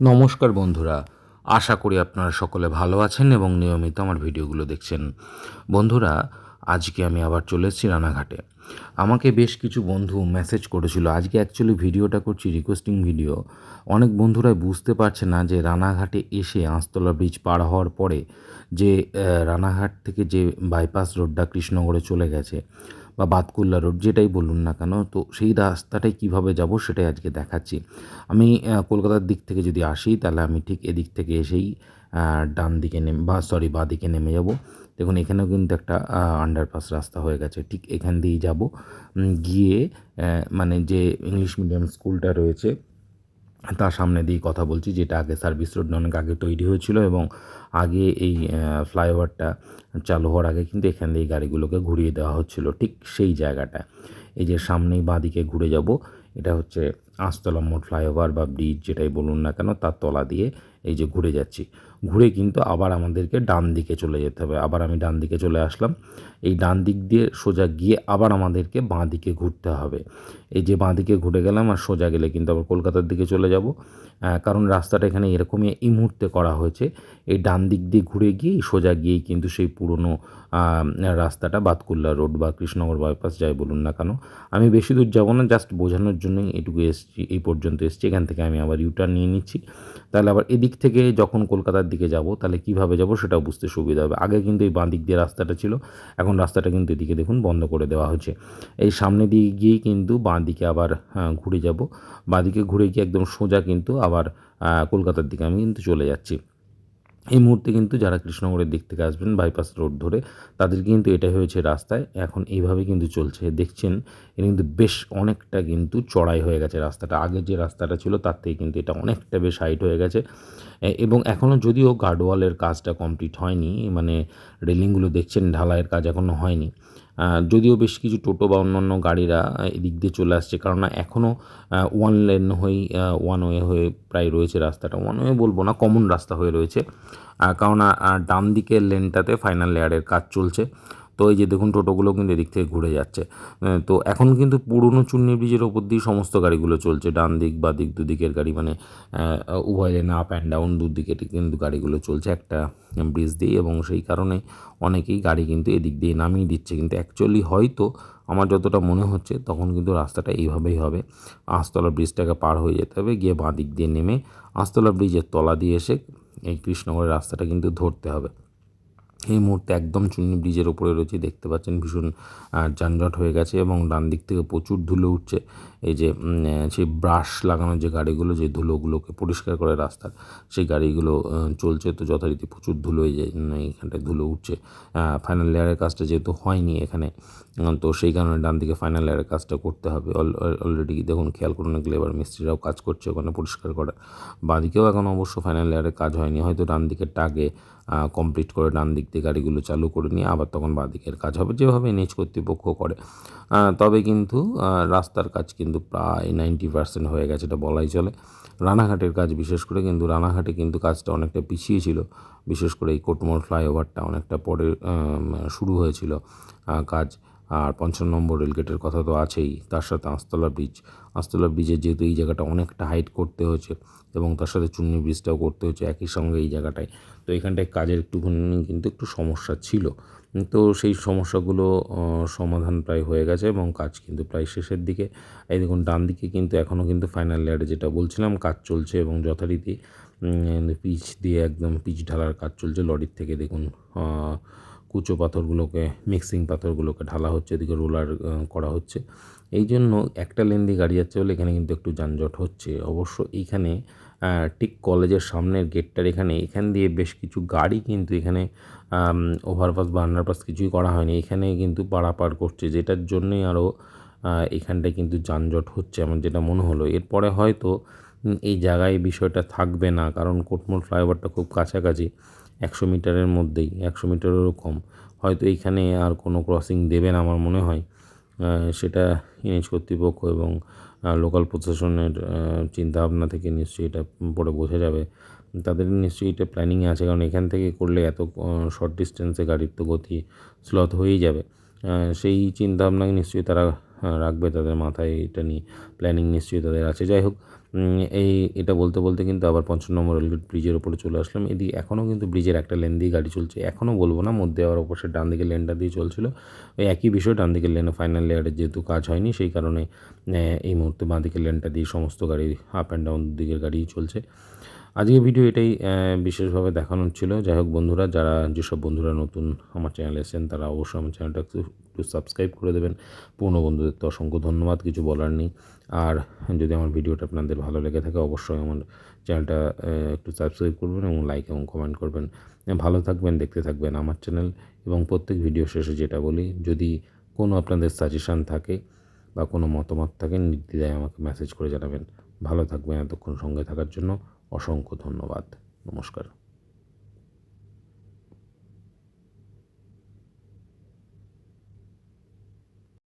নমস্কার বন্ধুরা, আশা করি আপনারা সকলে ভালো আছেন এবং নিয়মিত আমার ভিডিওগুলো দেখছেন। বন্ধুরা, আজকে আমি আবার চলে এসেছি রানাঘাটে। আমাকে বেশ কিছু বন্ধু মেসেজ করেছিল। আজকে অ্যাকচুয়ালি ভিডিওটা করছি রিকোয়েস্টিং ভিডিও অনেক বন্ধুরাই বুঝতে পারছে না যে রানাঘাটে এসে আঁশতলা ব্রিজ পার হওয়ার পরে যে রানাঘাট থেকে যে বাইপাস রোডটা কৃষ্ণনগরে চলে গেছে বা বাতকুল্লা রোড যেটাই বলুন না কেন, তো সেই রাস্তাটাই কীভাবে যাব সেটাই আজকে দেখাচ্ছি। আমি কলকাতার দিক থেকে যদি আসি, তাহলে আমি ঠিক এদিক থেকে এসেই ডান দিকে নেমে, বা সরি বা দিকে নেমে যাব। দেখুন, এখানেও কিন্তু একটা আন্ডারপাস রাস্তা হয়ে গেছে। ঠিক এখান দিয়েই যাব। গিয়ে মানে যে ইংলিশ মিডিয়াম স্কুলটা রয়েছে তার সামনে দিয়ে কথা বলছি, যেটা আগে সার্ভিস রোড অনেক আগে তৈরি হয়েছিল এবং আগে এই ফ্লাইওভারটা চালু হওয়ার আগে কিন্তু এখান দিয়ে গাড়িগুলোকে ঘুরিয়ে দেওয়া হচ্ছিল ঠিক সেই জায়গাটা এই যে সামনেই বাঁদিকে ঘুরে যাব, এটা হচ্ছে আস্তলা মোড় ফ্লাইওভার বা ব্রিজ যেটাই বলুন না কেন, তার তলা দিয়ে এই যে ঘুরে যাচ্ছি। ঘুরে কিন্তু আবার আমাদেরকে ডান দিকে চলে যেতে হবে। আবার আমি ডান দিকে চলে আসলাম। এই ডান দিক দিয়ে সোজা গিয়ে আবার আমাদেরকে বাঁ দিকে ঘুরতে হবে। এই যে বাঁ দিকে ঘুরে গেলাম আর সোজা গেলে কিন্তু আবার কলকাতার দিকে চলে যাব। কারণ রাস্তাটা এখানে এরকমই এই মুহূর্তে করা হয়েছে। এই ডান দিক দিয়ে ঘুরে গিয়ে সোজা গিয়েই কিন্তু সেই পুরনো রাস্তাটা বাতকুল্লা রোড বা কৃষ্ণনগর বাইপাস যাই বলুন না কেন। আমি বেশি দূর যাব না জাস্ট বোঝানোর জন্যই এটুকু এসেছি, এই পর্যন্ত এসেছি। এখান থেকে আমি আবার ইউটার্ন নিয়ে নিচ্ছি। তাহলে আবার এদিক থেকে যখন কলকাতার দিকে যাব, তাহলে কীভাবে যাব সেটাও বুঝতে সুবিধা হবে। আগে কিন্তু এই বাঁ দিক দিয়ে রাস্তাটা ছিল, এখন রাস্তাটা কিন্তু এদিকে দেখুন বন্ধ করে দেওয়া হয়েছে। এই সামনে দিয়ে গিয়েই কিন্তু বাঁ দিকে আবার ঘুরে যাব। বাঁ দিকে ঘুরে গিয়ে একদম সোজা কিন্তু আবার কলকাতার দিকে আমি কিন্তু চলে যাচ্ছি। এই মুহূর্তে কিন্তু যারা কৃষ্ণনগরের দিক থেকে আসবেন বাইপাস রোড ধরে, তাদের কিন্তু এটাই হয়েছে রাস্তায়। এখন এইভাবে কিন্তু চলছে। দেখছেন এটা কিন্তু বেশ অনেকটা কিন্তু চড়াই হয়ে গেছে রাস্তাটা। আগে যে রাস্তাটা ছিল, তার থেকে কিন্তু এটা অনেকটা বেশ হাইট হয়ে গেছে। এবং এখনও যদিও গার্ডওয়ালের কাজটা কমপ্লিট হয়নি মানে রেলিংগুলো দেখছেন, ঢালাইয়ের কাজ এখনও হয়নি। যদিও বেশ কিছু টোটো বা অন্যান্য গাড়িরা এদিক দিয়ে চলে আসছে। কারণ এখনও ওয়ান লেন হয়েই ওয়ান ওয়ে হয়ে প্রায় রয়েছে রাস্তাটা। ওয়ান ওয়ে বলব না কমন রাস্তা হয়ে রয়েছে। কারণ ডান দিকের লেনটাতে ফাইনাল লেয়ারের কাজ চলছে। তো এই যে দেখুন টোটোগুলো কিন্তু এদিক থেকে ঘুরে যাচ্ছে। তো এখন কিন্তু পুরনো চুন্নি ব্রিজের ওপর দিয়ে সমস্ত গাড়িগুলো চলছে। ডান দিক, বা দিক দুদিকের গাড়ি মানে উভয় লেন আপ অ্যান্ড ডাউন দুদিকে কিন্তু গাড়িগুলো চলছে একটা ব্রিজ দিয়ে এবং সেই কারণে অনেকেই গাড়ি কিন্তু এদিক দিয়ে নামিয়ে দিচ্ছে। কিন্তু অ্যাকচুয়ালি হয়তো আমার যতটা মনে হচ্ছে তখন কিন্তু রাস্তাটা এইভাবেই হবে। আঁশতলা ব্রিজটাকে পার হয়ে যেতে হবে, গিয়ে বাঁ দিক দিয়ে নেমে আঁশতলা ব্রিজের তলা দিয়ে এসে এই কৃষ্ণনগরের রাস্তাটা কিন্তু ধরতে হবে। এই মুহূর্তে একদম চুন্নি ব্রিজের ওপরে রয়েছে দেখতে পাচ্ছেন ভীষণ যানজট হয়ে গেছে এবং ডান দিক থেকে প্রচুর ধুলো উঠছে। এই যে সেই ব্রাশ লাগানো যে গাড়িগুলো যে ধুলোগুলোকে পরিষ্কার করে রাস্তার সেই গাড়িগুলো চলছে তো যথারীতি প্রচুর ধুলো হয়ে যায় উম, এইখানটায় ধুলো উঠছে। ফাইনাল লেয়ারের কাজটা যেহেতু হয়নি এখানে তো সেই কারণে ডান দিকে ফাইনাল লেয়ারের কাজটা করতে হবে। অলরেডি দেখুন খেয়াল করুন লেবার মিস্ত্রিরাও কাজ করছে ওখানে পরিষ্কার করা বাঁদিকেও এখন অবশ্য ফাইনাল লেয়ারের কাজ হয়নি হয়তো ডান দিকের টাগে কমপ্লিট করে ডান দিক দিয়ে গাড়িগুলো চালু করে নিয়ে আবার তখন বাঁদিকের কাজ হবে। যেভাবে নিজ কর্তৃপক্ষ করে। তবে কিন্তু রাস্তার কাজ কিন্তু প্রায় নাইনটি পার্সেন্ট হয়ে গেছে, এটা বলাই চলে। রানাঘাটের কাজ বিশেষ করে কিন্তু, রানাঘাটে কিন্তু কাজটা অনেকটা পিছিয়ে ছিল। বিশেষ করে এই কোটমোড় ফ্লাইওভারটা অনেকটা পরে শুরু হয়েছিল কাজ। আর পঞ্চান্ন নম্বর রেলগেটের কথা তো আছেই। তার সাথে আঁশতলা ব্রিজ। আঁশতলা ব্রিজের যেহেতু এই জায়গাটা অনেকটা হাইট করতে হয়েছে এবং তার সাথে চুন্নি ব্রিজটাও করতে হচ্ছে একই সঙ্গে এই জায়গাটায়। তো এখানটায় কাজের একটুখানি কিন্তু একটু সমস্যা ছিল। তো সেই সমস্যাগুলো সমাধান প্রায় হয়ে গেছে এবং কাজ কিন্তু প্রায় শেষের দিকে। এই দেখুন, ডান দিকে কিন্তু এখনও কিন্তু ফাইনাল লেয়ারে যেটা বলছিলাম, কাজ চলছে এবং যথারীতি পিচ দিয়ে একদম পিচ ঢালার কাজ চলছে। লরির থেকে দেখুন কুচো পাথরগুলোকে মিক্সিং পাথরগুলোকে ঢালা হচ্ছে, এদিকে রোলার করা হচ্ছে। এই জন্য একটা লেন দিয়ে গাড়ি যাচ্ছে বলে এখানে কিন্তু একটু যানজট হচ্ছে। অবশ্য এইখানে ঠিক কলেজের সামনের গেটটার এখানে, এখান দিয়ে বেশ কিছু গাড়ি কিন্তু এখানে ওভারপাস বা আন্ডারপাস কিছুই করা হয়নি। এখানে কিন্তু পারাপার করছে, যেটার জন্যই আরও এখানটায় কিন্তু যানজট হচ্ছে আমার যেটা মনে হলো। এরপরে হয়তো এই জায়গায় বিষয়টা থাকবে না, কারণ কোটমোড় ফ্লাইওভারটা খুব কাছাকাছি। একশো মিটারের মধ্যেই, একশো মিটারেরও কম। হয়তো এইখানে আর কোনো ক্রসিং দেবে না আমার মনে হয়। সেটা এনএইচ কর্তৃপক্ষ এবং লোকাল প্রশাসনের চিন্তাভাবনা থেকে নিশ্চয়ই এটা পরে বোঝা যাবে। তাদের নিশ্চয়ই এটা প্ল্যানিংয়ে আছে, কারণ এখান থেকে করলে এত শর্ট ডিস্টেন্সে গাড়ির তো গতি স্লথ হয়েই যাবে। সেই চিন্তাভাবনা নিশ্চয়ই তারা রাখবে তাদের মাথায়, এটা নিয়ে প্ল্যানিং নিশ্চয়ই তাদের আছে। যাই হোক এই, এটা বলতে বলতে কিন্তু আবার পঞ্চান্ন নম্বর রেলগেট ব্রিজের ওপরে চলে আসলাম। এদিকে এখনও কিন্তু ব্রিজের একটা লেন দিয়ে গাড়ি চলছে। এখনও বলব না, মধ্যে আবার অবশ্যই ডান দিকে লেনটা দিয়ে চলছিল। ওই একই বিষয়, ডান দিকের লেনে ফাইনাল লেয়ারের যেহেতু কাজ হয়নি, সেই কারণে এই মুহূর্তে বাঁ দিকের লেনটা দিয়ে সমস্ত গাড়ি আপ অ্যান্ড ডাউন দিকের গাড়িই চলছে। আজকে ভিডিও এটাই বিশেষভাবে দেখানোর ছিল। যাই হোক বন্ধুরা, যারা যেসব বন্ধুরা নতুন আমার চ্যানেলে এসেছেন, তারা অবশ্যই আমার চ্যানেলটা একটু একটু সাবস্ক্রাইব করে দেবেন। পুরনো বন্ধুদের তো অসংখ্য ধন্যবাদ, কিছু বলার নেই। আর যদি আমার ভিডিওটা আপনাদের ভালো লেগে থাকে, অবশ্যই আমার চ্যানেলটা একটু সাবস্ক্রাইব করবেন এবং লাইক এবং কমেন্ট করবেন। ভালো থাকবেন, দেখতে থাকবেন আমার চ্যানেল। এবং প্রত্যেক ভিডিও শেষে যেটা বলি, যদি কোনো আপনাদের সাজেশান থাকে বা কোনো মতামত থাকে, নির্দ্বিধায় আমাকে মেসেজ করে জানাবেন। ভালো থাকবেন এতক্ষণ সঙ্গে থাকার জন্য অসংখ্য ধন্যবাদ। নমস্কার।